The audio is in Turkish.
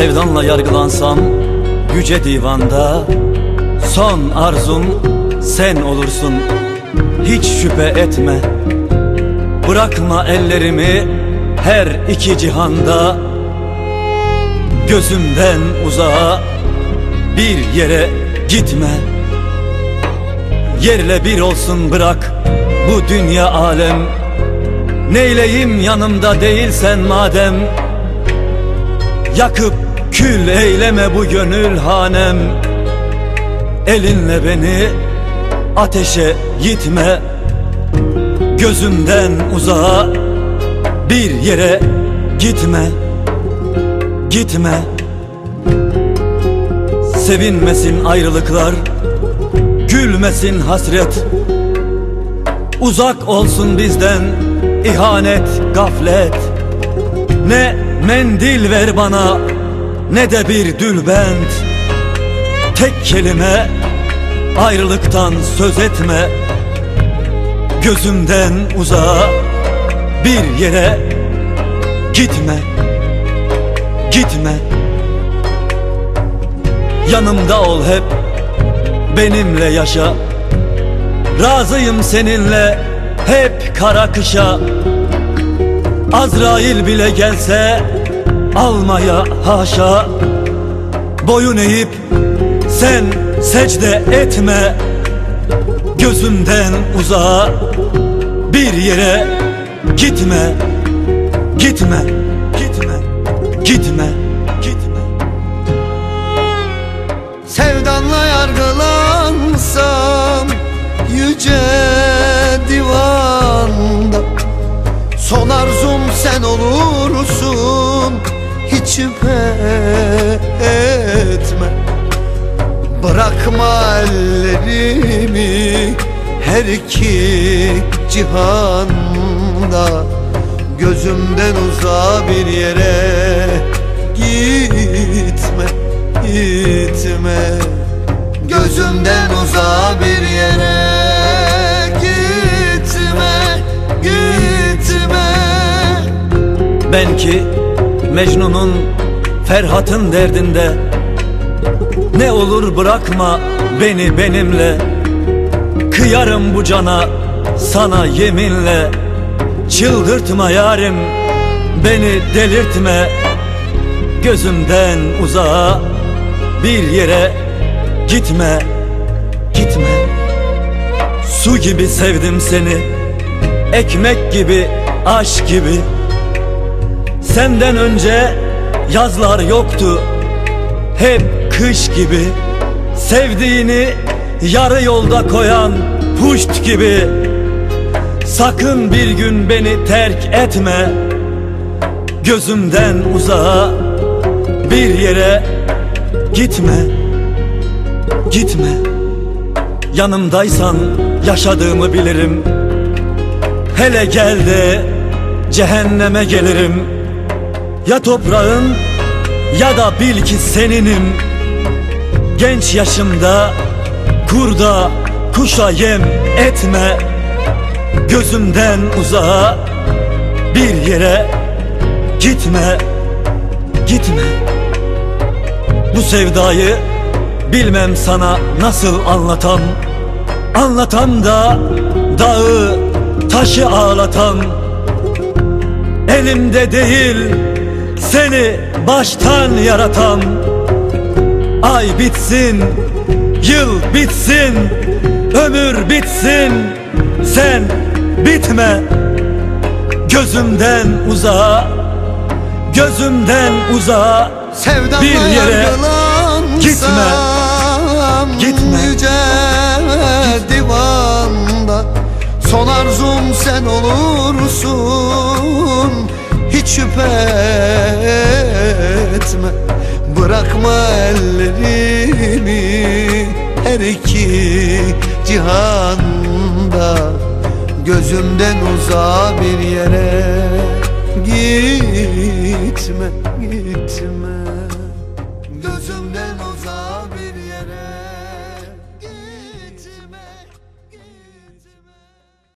sevdanla yargılansam Yüce divanda Son arzum sen olursun. Hiç şüphe etme Bırakma ellerimi her iki cihanda. Gözümden uzağa bir yere gitme. Yerle bir olsun bırak bu dünya alem. Neyleyim yanımda değilsen madem Yakıp kül eyleme bu gönül hanem. Elinle beni ateşe gitme Gözümden uzağa bir yere gitme. Gitme. Sevinmesin ayrılıklar. Gülmesin hasret. Uzak olsun bizden ihanet, gaflet. Ne mendil ver bana ne de bir dülbent. Tek kelime ayrılıktan söz etme. Gözümden uzağa bir yere gitme. Gitme. Yanımda ol hep benimle yaşa. Razıyım seninle hep kara kışa. Azrail bile gelse almaya haşa. Boyun eğip sen secde etme Gözümden uzağa bir yere gitme Gitme, gitme, gitme, gitme. Sevdanla yargılansam yüce divanda Son arzum sen olursun şüphe etme. Bırakma ellerimi her iki cihanda. Gözümden uzağa bir yere gitme, gitme. Gözümden uzağa bir yere gitme, gitme. Ben ki Mecnun'un Ferhat'ın derdinde. Ne olur bırakma beni benimle. Kıyarım bu cana sana yeminle. Çıldırtma yarim beni delirtme. Gözümden uzağa bir yere gitme Gitme. Su gibi sevdim seni Ekmek gibi aşk gibi Senden önce yazlar yoktu. Hep kış gibi. Sevdiğini yarı yolda koyan puşt gibi. Sakın bir gün beni terk etme. Gözümden uzağa bir yere gitme. Gitme. Yanımdaysan yaşadığımı bilirim. Hele gel de cehenneme gelirim Ya toprağın ya da bil ki seninim Genç yaşımda kurda kuşa yem etme. Gözümden uzağa bir yere gitme. Gitme. Bu sevdayı bilmem sana nasıl anlatam Anlatam da dağı taşı ağlatan. Elimde değil seni baştan yaratan Ay bitsin, yıl bitsin, ömür bitsin. Sen bitme gözümden uzağa Gözümden uzağa Sevdanla bir yere gitme, gitme. Yüce divanda Son arzum sen olursun Hiç şüphe etme. Bırakma ellerimi her iki cihanda. Gözümden uzağa bir yere gitme, gitme